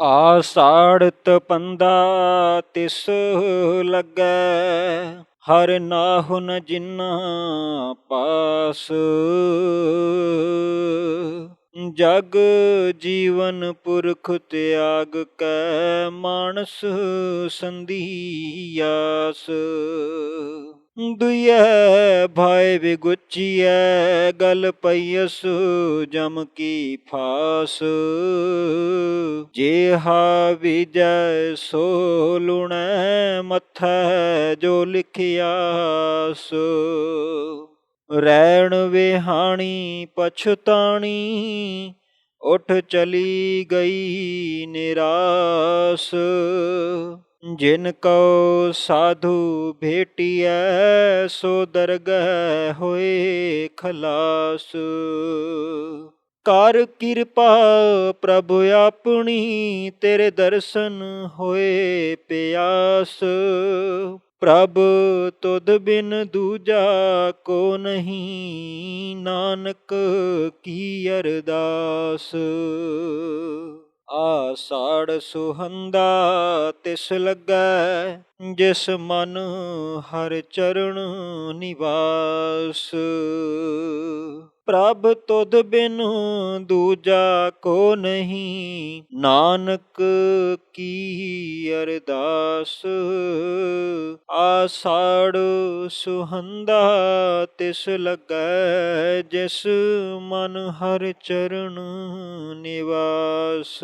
ਆਸਾੜਤ ਪੰਦਾ ਤਿਸ ਲੱਗੈ, ਹਰ ਨਾਹੁ ਨ ਜਿਨਾ ਪਾਸ। ਜਗ ਜੀਵਨ ਪੁਰਖ ਤਿਆਗ ਕੈ, ਮਾਨਸ ਸੰਧੀਆਸ ਦੁਇਐ ਭਾਇ ਵਿਗੁਚੀਐ, ਗਲ ਪਈਸ ਜਮ ਕੀ ਫਾਸ। ਜੇ ਹਾ ਵਿਜੈ ਸੋ ਲੁਣੈ ਮਥੈ, ਜੋ ਲਿਖਿਆਸ। ਰੈਣ ਵਿਹਾਣੀ, ਪਛਤਾਣੀ, ਉਠ ਚਲੀ ਗਈ ਨਿਰਾਸ। ਜਿਨ ਕਉ ਸਾਧੂ ਭੇਟੀਐ, ਸੋ ਦਰਗਹਿ ਹੋਏ ਖਲਾਸ। ਕਰ ਕਿਰਪਾ ਪ੍ਰਭ ਆਪਣੀ, ਤੇਰੇ ਦਰਸ਼ਨ ਹੋਏ ਪਿਆਸ। ਪ੍ਰਭ ਤੁਧ ਬਿਨ ਦੂਜਾ ਕੋ ਨਹੀਂ, ਨਾਨਕ ਕੀ ਅਰਦਾਸ ਆਸਾੜ ਸੁਹੰਦਾ ਤਿਸ ਲੱਗੈ, ਜਿਸ ਮਨ ਹਰ ਚਰਨ ਨਿਵਾਸ। ਪ੍ਰਭ ਤੁਧ ਬਿਨ ਦੂਜਾ ਕੋ ਨਹੀਂ, ਨਾਨਕ ਕੀ ਅਰਦਾਸ। ਆਸਾੜ ਸੁਹੰਦਾ ਤਿਸ ਲੱਗੈ, ਜਿਸ ਮਨ ਹਰ ਚਰਨ ਨਿਵਾਸ ਰਸ